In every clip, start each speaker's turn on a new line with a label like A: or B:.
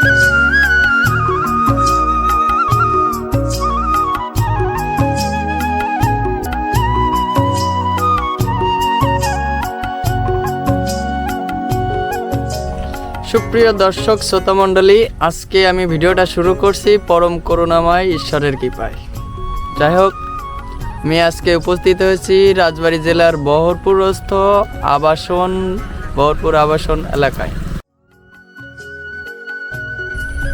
A: সুপ্রিয় দর্শক, শ্রোতা মণ্ডলী, আজকে আমি ভিডিওটা শুরু করছি পরম করুণাময় ঈশ্বরের কৃপায়। যাই হোক, আমি আজকে উপস্থিত হয়েছি রাজবাড়ী জেলার বহরপুরস্থ আবাসন, বহরপুর আবাসন এলাকায়।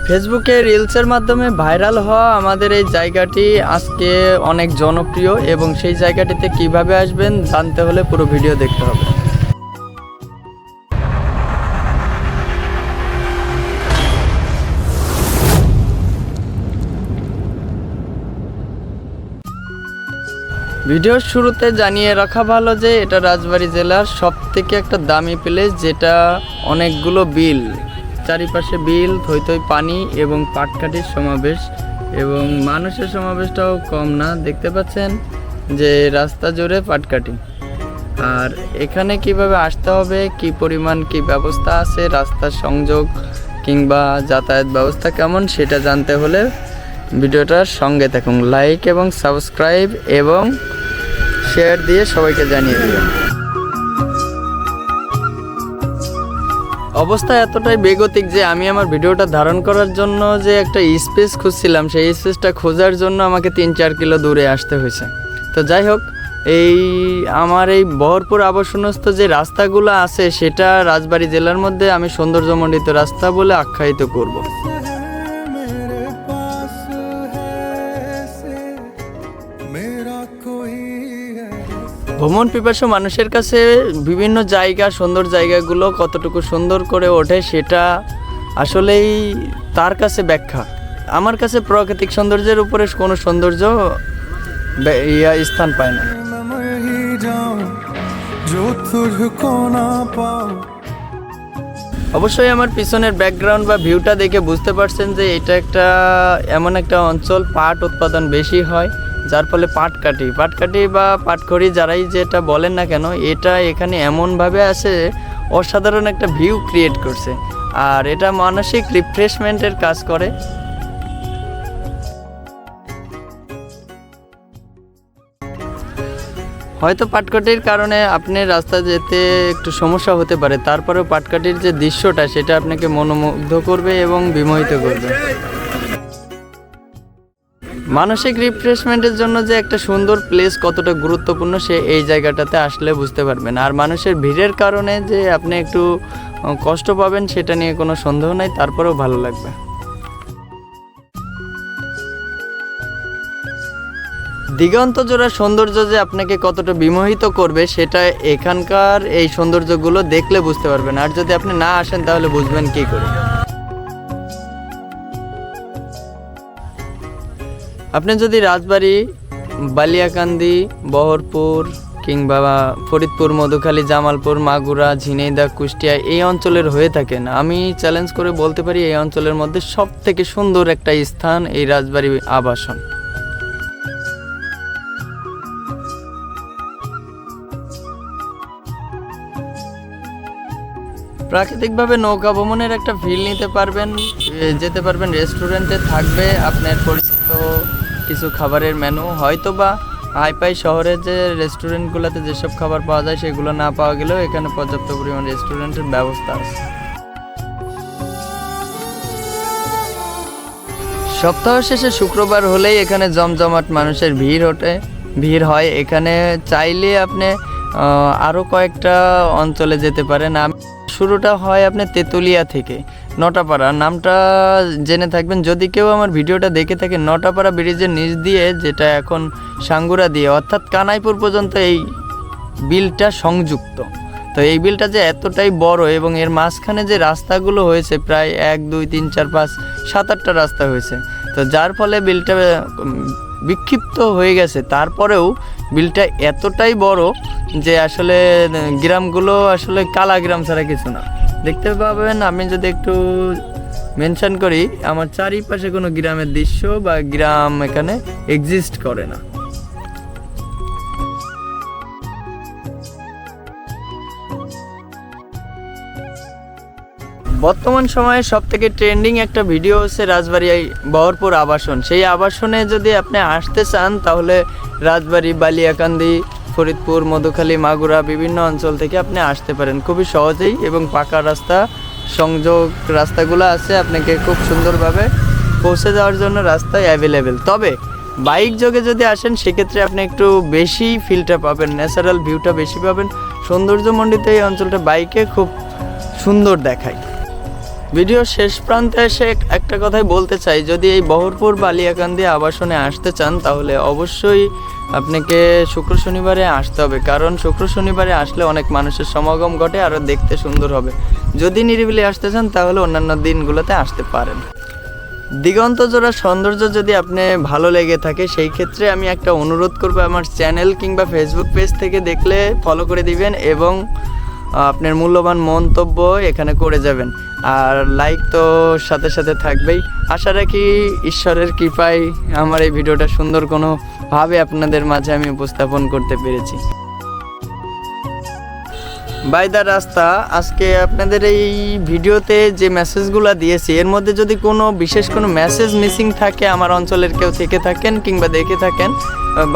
A: ফেসবুকে রিলসের মাধ্যমে ভাইরাল হওয়া আমাদের এই জায়গাটি আজকে অনেক জনপ্রিয় এবং সেই জায়গাটিতে কীভাবে আসবেন জানতে হলে পুরো ভিডিও দেখতে হবে। ভিডিওর শুরুতে জানিয়ে রাখা ভালো যে এটা রাজবাড়ী জেলার সব থেকে একটা দামি প্লেস যেটা অনেকগুলো বিল চারিপাশে বিল থই থই পানি এবং পাটকাঠির সমাবেশ এবং মানুষের সমাবেশটাও কম না। দেখতে পাচ্ছেন যে রাস্তা জুড়ে পাটকাঠি আর এখানে কীভাবে আসতে হবে, কি পরিমাণ, কি ব্যবস্থা আছে, রাস্তার সংযোগ কিংবা যাতায়াত ব্যবস্থা কেমন সেটা জানতে হলে ভিডিওটার সঙ্গে থাকুন। লাইক এবং সাবস্ক্রাইব এবং শেয়ার দিয়ে সবাইকে জানিয়ে দেবেন। অবস্থা এতটাই বেগতিক যে আমি আমার ভিডিওটা ধারণ করার জন্য যে একটা স্পেস খুঁজছিলাম, সেই স্পেসটা খোঁজার জন্য আমাকে তিন চার কিলো দূরে আসতে হয়েছে। তো যাই হোক, এই আমার এই বহরপুর আবাসনস্থ যে রাস্তাগুলো আছে, সেটা রাজবাড়ী জেলার মধ্যে আমি সৌন্দর্যমণ্ডিত রাস্তা বলে আখ্যায়িত করব। ভ্রমণ পিপাসু মানুষের কাছে বিভিন্ন জায়গা, সুন্দর জায়গাগুলো কতটুকু সুন্দর করে ওঠে সেটা আসলেই তার কাছে ব্যাখ্যা। আমার কাছে প্রাকৃতিক সৌন্দর্যের উপরে কোনো সৌন্দর্য ইয়া স্থান পায় না। অবশ্যই আমার পিছনের ব্যাকগ্রাউন্ড বা ভিউটা দেখে বুঝতে পারছেন যে এটা একটা এমন একটা অঞ্চল, পাট উৎপাদন বেশি হয়। যার ফলে পাট কাটি। পাট কাটি বা পাটখড়ি যারাই যেটা বলেন না কেন, এটা এখানে এমনভাবে আছে, অসাধারণ একটা ভিউ ক্রিয়েট করছে। আর এটা মানসিক রিফ্রেশমেন্টের কাজ করে। হয়তো পাটকাঠির কারণে আপনি রাস্তা যেতে একটু সমস্যা হতে পারে, তারপরেও পাটকাঠির যে দৃশ্যটা, সেটা আপনাকে মনোমুগ্ধ করবে এবং বিমোহিত করবে। মানসিক রিফ্রেশমেন্টের জন্য যে একটা সুন্দর প্লেস কতটা গুরুত্বপূর্ণ, সে এই জায়গাটাতে আসলে বুঝতে পারবেন। আর মানুষের ভিড়ের কারণে যে আপনি একটু কষ্ট পাবেন, সেটা নিয়ে কোনো সন্দেহ নাই, তারপরেও ভালো লাগবে। দিগন্ত জোড়া সৌন্দর্য যে আপনাকে কতটা বিমোহিত করবে, সেটা এখানকার এই সৌন্দর্যগুলো দেখলে বুঝতে পারবেন। আর যদি আপনি না আসেন, তাহলে বুঝবেন কি করে। আপনি যদি রাজবাড়ি, বালিয়াকান্দি, বহরপুর কিংবা ফরিদপুর, মধুখালী, জামালপুর, মাগুরা ঝিনাইদা কুষ্টিয়া এই অঞ্চলের হয়ে থাকেন, আমি চ্যালেঞ্জ করে বলতে পারি এই অঞ্চলের মধ্যে সব থেকে সুন্দর একটা স্থান এই রাজবাড়ি আবাসন। প্রাকৃতিকভাবে নৌকা ভ্রমণের একটা ফিল নিতে পারবেন যেতে পারবেন রেস্টুরেন্টে থাকবে, আপনার পরিচিত কিছু খাবারের মেনু হয়তো বা হাইপাই শহরের যে রেস্টুরেন্টগুলোতে যেসব খাবার পাওয়া যায় সেগুলো না পাওয়া গেলেও এখানে পর্যাপ্ত পরিমাণ রেস্টুরেন্টের ব্যবস্থা আছে। সপ্তাহ শেষে শুক্রবার হলেই এখানে জমজমাট মানুষের ভিড় ওঠে। ভিড় হয় এখানে চাইলে আপনি আরও কয়েকটা অঞ্চলে যেতে পারেন। শুরুটা হয় আপনি তেঁতুলিয়া থেকে। নটাপাড়া। নামটা জেনে থাকবেন, যদি কেউ আমার ভিডিওটা দেখে থাকে, নটাপাড়া ব্রিজের নিচ দিয়ে, যেটা এখন সাঙ্গুরা দিয়ে, অর্থাৎ কানাইপুর পর্যন্ত এই বিলটা সংযুক্ত। তো এই বিলটা যে এতটাই বড় এবং এর মাঝখানে যে রাস্তাগুলো হয়েছে, প্রায় এক, দুই, তিন, চার, পাঁচ, সাত, আটটা রাস্তা হয়েছে। তো যার ফলে বিলটা বিক্ষিপ্ত হয়ে গেছে। তারপরেও বিলটা এতটাই বড় যে আসলে গ্রামগুলো আসলে কালা গ্রাম ছাড়া কিছু না। দেখতে পাবেন, আমি যদি একটু মেনশন করি, আমার চারিপাশে কোনো গ্রামের দৃশ্য বা গ্রাম এখানে এক্সিস্ট করে না। বর্তমান সময়ে সব থেকে ট্রেন্ডিং একটা ভিডিও হচ্ছে রাজবাড়ি বহরপুর আবাসন। সেই আবাসনে যদি আপনি আসতে চান, তাহলে রাজবাড়ি, বালিয়াকান্দি ফরিদপুর, মধুখালী, মাগুরা বিভিন্ন অঞ্চল থেকে আপনি আসতে পারেন। খুবই সহজেই এবং পাকা রাস্তা, সংযোগ রাস্তাগুলো আছে আপনাকে খুব সুন্দরভাবে পৌঁছে যাওয়ার জন্য রাস্তায় অ্যাভেলেবেল তবে বাইক যোগে যদি আসেন, সেক্ষেত্রে আপনি একটু বেশি ফিলটা পাবেন ন্যাচারাল ভিউটা বেশি পাবেন। সৌন্দর্যমণ্ডিত এই অঞ্চলটা বাইকে খুব সুন্দর দেখায়। ভিডিও শেষ প্রান্তে এসে একটা কথাই বলতে চাই। যদি এই বহরপুর বালিয়াকান্দি আবাসনে আসতে চান, তাহলে অবশ্যই আপনাকে শুক্র শনিবারে আসতে হবে। কারণ শুক্র শনিবারে আসলে অনেক মানুষের সমাগম ঘটে, আরও দেখতে সুন্দর হবে। যদি নিরিবিলি আসতে চান, তাহলে অন্যান্য দিনগুলোতে আসতে পারেন। দিগন্ত জোড়া সৌন্দর্য যদি আপনি ভালো লেগে থাকে, সেই ক্ষেত্রে আমি একটা অনুরোধ করব আমার চ্যানেল কিংবা ফেসবুক পেজ থেকে দেখলে ফলো করে দিবেন এবং আপনার মূল্যবান মন্তব্য এখানে করে যাবেন। আর লাইক তো সাথে সাথে থাকবেই। আশা রাখি ঈশ্বরের কৃপায় আমার এই ভিডিওটা সুন্দর কোনোভাবে আপনাদের মাঝে আমি উপস্থাপন করতে পেরেছি। বাই দ্য রাস্তা, আজকে আপনাদের এই ভিডিওতে যে মেসেজগুলো দিয়েছি, এর মধ্যে যদি কোনো বিশেষ কোনো মেসেজ মিসিং থাকে, আমার অঞ্চলের কেউ থেকে থাকেন কিংবা দেখে থাকেন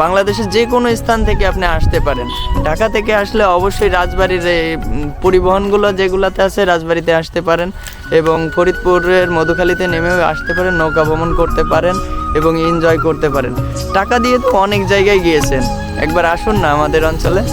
A: বাংলাদেশের যে কোনো স্থান থেকে আপনি আসতে পারেন। ঢাকা থেকে আসলে অবশ্যই রাজবাড়ির এই পরিবহনগুলো যেগুলোতে আছে, রাজবাড়িতে আসতে পারেন এবং ফরিদপুরের মধুখালীতে নেমেও আসতে পারেন, নৌকা ভ্রমণ করতে পারেন এবং এনজয় করতে পারেন। টাকা দিয়ে তো অনেক জায়গায় গিয়েছেন। একবার আসুন না আমাদের অঞ্চলে।